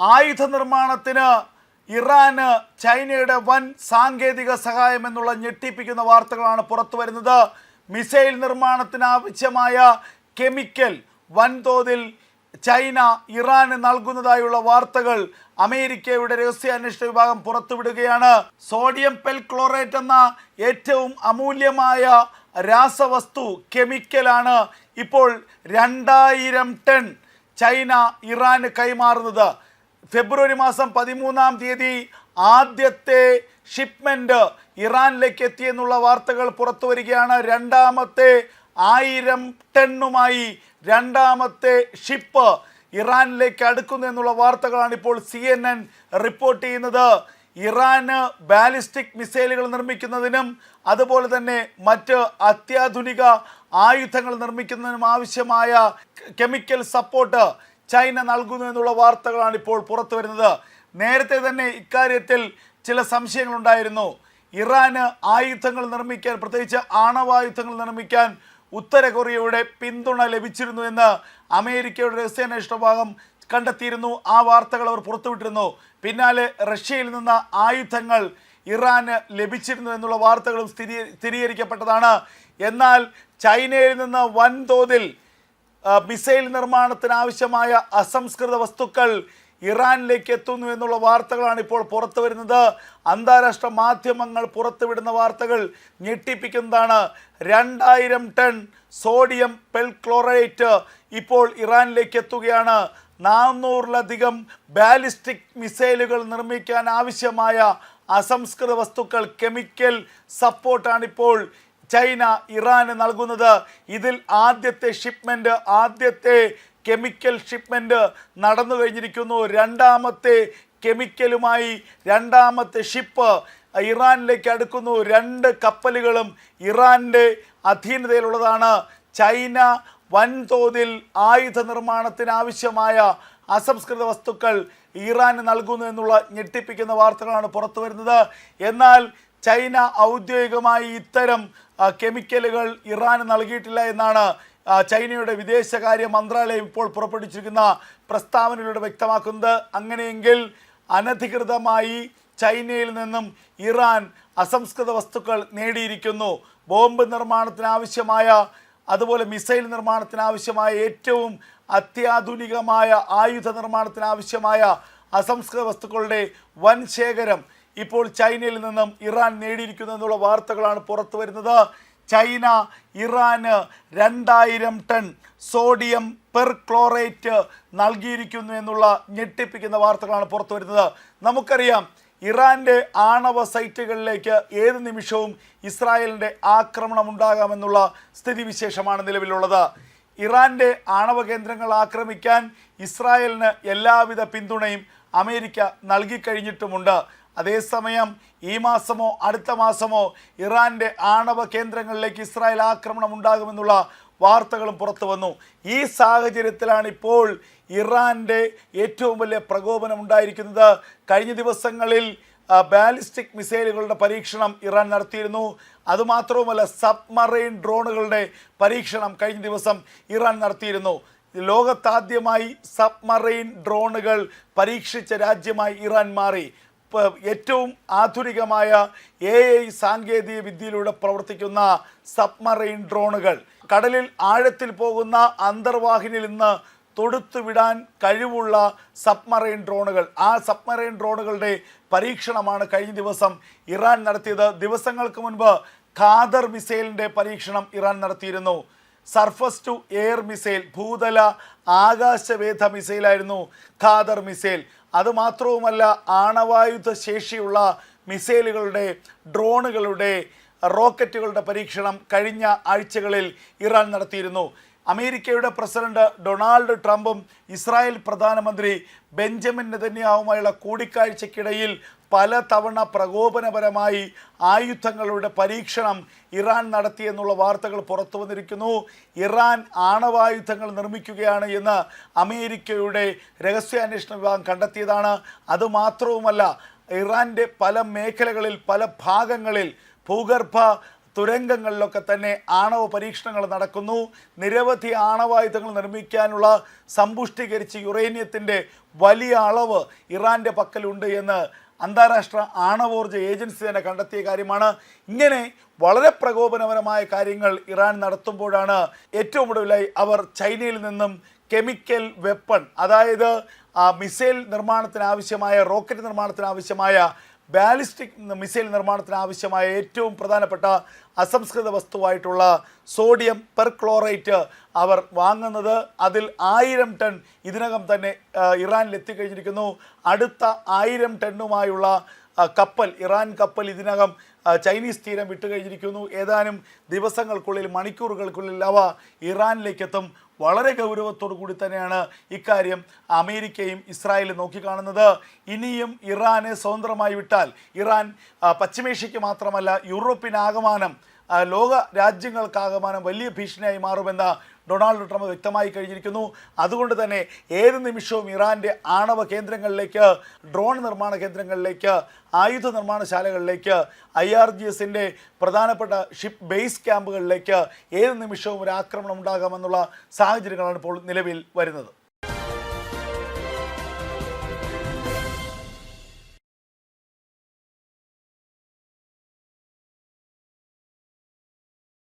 ആയുധ നിർമ്മാണത്തിന് ഇറാന് ചൈനയുടെ വൻ സാങ്കേതിക സഹായം എന്നുള്ള ഞെട്ടിപ്പിക്കുന്ന വാർത്തകളാണ് പുറത്തു വരുന്നത്. മിസൈൽ നിർമ്മാണത്തിന് ആവശ്യമായ കെമിക്കൽ വൻതോതിൽ ചൈന ഇറാന് നൽകുന്നതായുള്ള വാർത്തകൾ അമേരിക്കയുടെ രഹസ്യാന്വേഷണ വിഭാഗം പുറത്തുവിടുകയാണ്. സോഡിയം പെൽക്ലോറേറ്റ് എന്ന ഏറ്റവും അമൂല്യമായ രാസവസ്തു കെമിക്കലാണ് ഇപ്പോൾ രണ്ടായിരം ടൺ ചൈന ഇറാന് കൈമാറുന്നത്. ഫെബ്രുവരി മാസം പതിമൂന്നാം തീയതി ആദ്യത്തെ ഷിപ്മെന്റ് ഇറാനിലേക്ക് എത്തിയെന്നുള്ള വാർത്തകൾ പുറത്തു വരികയാണ്. രണ്ടാമത്തെ ആയിരം ടണ്ണുമായി രണ്ടാമത്തെ ഷിപ്പ് ഇറാനിലേക്ക് അടുക്കുന്നു എന്നുള്ള വാർത്തകളാണ് ഇപ്പോൾ സി എൻ എൻ റിപ്പോർട്ട് ചെയ്യുന്നത്. ഇറാന് ബാലിസ്റ്റിക് മിസൈലുകൾ നിർമ്മിക്കുന്നതിനും അതുപോലെ തന്നെ മറ്റ് അത്യാധുനിക ആയുധങ്ങൾ നിർമ്മിക്കുന്നതിനും ആവശ്യമായ കെമിക്കൽ സപ്പോർട്ട് ചൈന നൽകുന്നു എന്നുള്ള വാർത്തകളാണ് ഇപ്പോൾ പുറത്തു വരുന്നത്. നേരത്തെ തന്നെ ഇക്കാര്യത്തിൽ ചില സംശയങ്ങളുണ്ടായിരുന്നു. ഇറാന് ആയുധങ്ങൾ നിർമ്മിക്കാൻ പ്രത്യേകിച്ച് ആണവായുധങ്ങൾ നിർമ്മിക്കാൻ ഉത്തര കൊറിയയുടെ പിന്തുണ ലഭിച്ചിരുന്നു എന്ന് അമേരിക്കയുടെ രഹസ്യാന്വേഷണ വിഭാഗം കണ്ടെത്തിയിരുന്നു. ആ വാർത്തകൾ അവർ പുറത്തുവിട്ടിരുന്നു. പിന്നാലെ റഷ്യയിൽ നിന്ന് ആയുധങ്ങൾ ഇറാന് ലഭിച്ചിരുന്നു എന്നുള്ള വാർത്തകളും സ്ഥിരീ സ്ഥിരീകരിക്കപ്പെട്ടതാണ്. എന്നാൽ ചൈനയിൽ നിന്ന് വൻതോതിൽ മിസൈൽ നിർമ്മാണത്തിന് ആവശ്യമായ അസംസ്കൃത വസ്തുക്കൾ ഇറാനിലേക്ക് എത്തുന്നു എന്നുള്ള വാർത്തകളാണ് ഇപ്പോൾ പുറത്തു വരുന്നത്. അന്താരാഷ്ട്ര മാധ്യമങ്ങൾ പുറത്തുവിടുന്ന വാർത്തകൾ ഞെട്ടിപ്പിക്കുന്നതാണ്. രണ്ടായിരം ടൺ സോഡിയം പെൽക്ലോറേറ്റ് ഇപ്പോൾ ഇറാനിലേക്ക് എത്തുകയാണ്. നാനൂറിലധികം ബാലിസ്റ്റിക് മിസൈലുകൾ നിർമ്മിക്കാൻ ആവശ്യമായ അസംസ്കൃത വസ്തുക്കൾ കെമിക്കൽ സപ്പോർട്ടാണ് ഇപ്പോൾ ചൈന ഇറാന് നൽകുന്നത്. ഇതിൽ ആദ്യത്തെ ഷിപ്മെന്റ് ആദ്യത്തെ കെമിക്കൽ ഷിപ്മെന്റ് നടന്നു കഴിഞ്ഞിരിക്കുന്നു. രണ്ടാമത്തെ കെമിക്കലുമായി രണ്ടാമത്തെ ഷിപ്പ് ഇറാനിലേക്ക് അടുക്കുന്നു. രണ്ട് കപ്പലുകളും ഇറാന്റെ അധീനതയിലുള്ളതാണ്. ചൈന വൻതോതിൽ ആയുധ നിർമ്മാണത്തിന് ആവശ്യമായ അസംസ്കൃത വസ്തുക്കൾ ഇറാന് നൽകുന്നു എന്നുള്ള ഞെട്ടിപ്പിക്കുന്ന വാർത്തകളാണ് പുറത്തു വരുന്നത് എന്നാൽ ചൈന ഔദ്യോഗികമായി ഇത്തരം കെമിക്കലുകൾ ഇറാന് നൽകിയിട്ടില്ല എന്നാണ് ചൈനയുടെ വിദേശകാര്യ മന്ത്രാലയം ഇപ്പോൾ പുറപ്പെടുവിച്ചിരിക്കുന്ന പ്രസ്താവനയിലൂടെ വ്യക്തമാക്കുന്നത്. അങ്ങനെയെങ്കിൽ അനധികൃതമായി ചൈനയിൽ നിന്നും ഇറാൻ അസംസ്കൃത വസ്തുക്കൾ നേടിയിരിക്കുന്നു. ബോംബ് നിർമ്മാണത്തിനാവശ്യമായ അതുപോലെ മിസൈൽ നിർമ്മാണത്തിനാവശ്യമായ ഏറ്റവും അത്യാധുനികമായ ആയുധ നിർമ്മാണത്തിനാവശ്യമായ അസംസ്കൃത വസ്തുക്കളുടെ വൻ ശേഖരം ഇപ്പോൾ ചൈനയിൽ നിന്നും ഇറാൻ നേടിയിരിക്കുന്നു എന്നുള്ള വാർത്തകളാണ് പുറത്തു വരുന്നത്. ചൈന ഇറാന് രണ്ടായിരം ടൺ സോഡിയം പെർക്ലോറേറ്റ് നൽകിയിരിക്കുന്നു എന്നുള്ള ഞെട്ടിപ്പിക്കുന്ന വാർത്തകളാണ് പുറത്തു വരുന്നത്. നമുക്കറിയാം ഇറാന്റെ ആണവ സൈറ്റുകളിലേക്ക് ഏത് നിമിഷവും ഇസ്രായേലിന്റെ ആക്രമണം ഉണ്ടാകാമെന്നുള്ള സ്ഥിതിവിശേഷമാണ് നിലവിലുള്ളത്. ഇറാന്റെ ആണവ കേന്ദ്രങ്ങൾ ആക്രമിക്കാൻ ഇസ്രായേലിന് എല്ലാവിധ പിന്തുണയും അമേരിക്ക നൽകിക്കഴിഞ്ഞിട്ടുമുണ്ട് അതേസമയം ഈ മാസമോ അടുത്ത മാസമോ ഇറാന്റെ ആണവ കേന്ദ്രങ്ങളിലേക്ക് ഇസ്രായേൽ ആക്രമണം ഉണ്ടാകുമെന്നുള്ള വാർത്തകളും പുറത്തു വന്നു. ഈ സാഹചര്യത്തിലാണ് ഇപ്പോൾ ഇറാന്റെ ഏറ്റവും വലിയ പ്രകോപനം ഉണ്ടായിരിക്കുന്നത്. കഴിഞ്ഞ ദിവസങ്ങളിൽ ബാലിസ്റ്റിക് മിസൈലുകളുടെ പരീക്ഷണം ഇറാൻ നടത്തിയിരുന്നു. അതുമാത്രവുമല്ല സബ്മറൈൻ ഡ്രോണുകളുടെ പരീക്ഷണം കഴിഞ്ഞ ദിവസം ഇറാൻ നടത്തിയിരുന്നു. ലോകത്താദ്യമായി സബ്മറൈൻ ഡ്രോണുകൾ പരീക്ഷിച്ച രാജ്യമായി ഇറാൻ മാറി. ഏറ്റവും ആധുനികമായ എ ഐ സാങ്കേതിക വിദ്യയിലൂടെ പ്രവർത്തിക്കുന്ന സബ്മറൈൻ ഡ്രോണുകൾ. കടലിൽ ആഴത്തിൽ പോകുന്ന അന്തർവാഹിനിൽ നിന്ന് തൊടുത്തുവിടാൻ കഴിവുള്ള സബ്മറൈൻ ഡ്രോണുകൾ. ആ സബ്മറൈൻ ഡ്രോണുകളുടെ പരീക്ഷണമാണ് കഴിഞ്ഞ ദിവസം ഇറാൻ നടത്തിയത്. ദിവസങ്ങൾക്ക് മുൻപ് ഖാദർ മിസൈലിന്റെ പരീക്ഷണം ഇറാൻ നടത്തിയിരുന്നു. സർഫസ് ടു എയർ മിസൈൽ ഭൂതല ആകാശവേധ മിസൈലായിരുന്നു ഖാദർ മിസൈൽ. അതുമാത്രവുമല്ല ആണവായുധ ശേഷിയുള്ള മിസൈലുകളുടെ ഡ്രോണുകളുടെ റോക്കറ്റുകളുടെ പരീക്ഷണം കഴിഞ്ഞ ആഴ്ചകളിൽ ഇറാൻ നടത്തിയിരുന്നു. അമേരിക്കയുടെ പ്രസിഡന്റ് ഡൊണാൾഡ് ട്രംപും ഇസ്രായേൽ പ്രധാനമന്ത്രി ബെഞ്ചമിൻ നെതന്യാവുമായുള്ള കൂടിക്കാഴ്ചയ്ക്കിടയിൽ പലതവണ പ്രകോപനപരമായി ആയുധങ്ങളുടെ പരീക്ഷണം ഇറാൻ നടത്തിയെന്നുള്ള വാർത്തകൾ പുറത്തു വന്നിരിക്കുന്നു. ഇറാൻ ആണവായുധങ്ങൾ നിർമ്മിക്കുകയാണ് എന്ന് അമേരിക്കയുടെ രഹസ്യാന്വേഷണ വിഭാഗം കണ്ടെത്തിയതാണ്. അതുമാത്രവുമല്ല ഇറാന്റെ പല മേഖലകളിൽ പല ഭാഗങ്ങളിൽ ഭൂഗർഭ തുരങ്കങ്ങളിലൊക്കെ തന്നെ ആണവ പരീക്ഷണങ്ങൾ നടക്കുന്നു. നിരവധി ആണവായുധങ്ങൾ നിർമ്മിക്കാനുള്ള സമ്പുഷ്ടീകരിച്ച യുറേനിയത്തിന്റെ വലിയ അളവ് ഇറാന്റെ പക്കലുണ്ട് എന്ന് അന്താരാഷ്ട്ര ആണവോർജ ഏജൻസി തന്നെ കണ്ടെത്തിയ കാര്യമാണ്. ഇങ്ങനെ വളരെ പ്രകോപനപരമായ കാര്യങ്ങൾ ഇറാൻ നടത്തുമ്പോഴാണ് ഏറ്റവും ഒടുവിലായി അവർ ചൈനയിൽ നിന്നും കെമിക്കൽ വെപ്പൺ അതായത് മിസൈൽ നിർമ്മാണത്തിനാവശ്യമായ റോക്കറ്റ് നിർമ്മാണത്തിന് ആവശ്യമായ ബാലിസ്റ്റിക് മിസൈൽ നിർമ്മാണത്തിന് ആവശ്യമായ ഏറ്റവും പ്രധാനപ്പെട്ട അസംസ്കൃത വസ്തുവായിട്ടുള്ള സോഡിയം പെർക്ലോറേറ്റ് അവർ വാങ്ങുന്നത്. അതിൽ ആയിരം ടൺ ഇതിനകം തന്നെ ഇറാനിൽ എത്തിക്കഴിഞ്ഞിരിക്കുന്നു. അടുത്ത ആയിരം ടണ്ണുമായുള്ള കപ്പൽ ഇറാൻ കപ്പൽ ഇതിനകം ചൈനീസ് തീരം വിട്ടുകഴിഞ്ഞിരിക്കുന്നു. ഏതാനും ദിവസങ്ങൾക്കുള്ളിൽ മണിക്കൂറുകൾക്കുള്ളിൽ അവ ഇറാനിലേക്ക് എത്തും വളരെ ഗൗരവത്തോടു കൂടി തന്നെയാണ് ഇക്കാര്യം അമേരിക്കയും ഇസ്രായേലും നോക്കിക്കാണുന്നത്. ഇനിയും ഇറാനെ സ്വതന്ത്രമായി വിട്ടാൽ ഇറാൻ പശ്ചിമേഷ്യയ്ക്ക് മാത്രമല്ല യൂറോപ്പിനാകമാനം ലോക രാജ്യങ്ങൾക്കാകമാനം വലിയ ഭീഷണിയായി മാറുമെന്ന് ഡൊണാൾഡ് ട്രംപ് വ്യക്തമായി കഴിഞ്ഞിരിക്കുന്നു. അതുകൊണ്ട് തന്നെ ഏത് നിമിഷവും ഇറാന്റെ ആണവ കേന്ദ്രങ്ങളിലേക്ക് ഡ്രോൺ നിർമ്മാണ കേന്ദ്രങ്ങളിലേക്ക് ആയുധ നിർമ്മാണശാലകളിലേക്ക് ഐ ആർ ജി എസിന്റെ പ്രധാനപ്പെട്ട ഷിപ്പ് ബേസ് ക്യാമ്പുകളിലേക്ക് ഏത് നിമിഷവും ഒരു ആക്രമണം ഉണ്ടാകാമെന്നുള്ള സാഹചര്യങ്ങളാണ് ഇപ്പോൾ നിലവിൽ വരുന്നത്.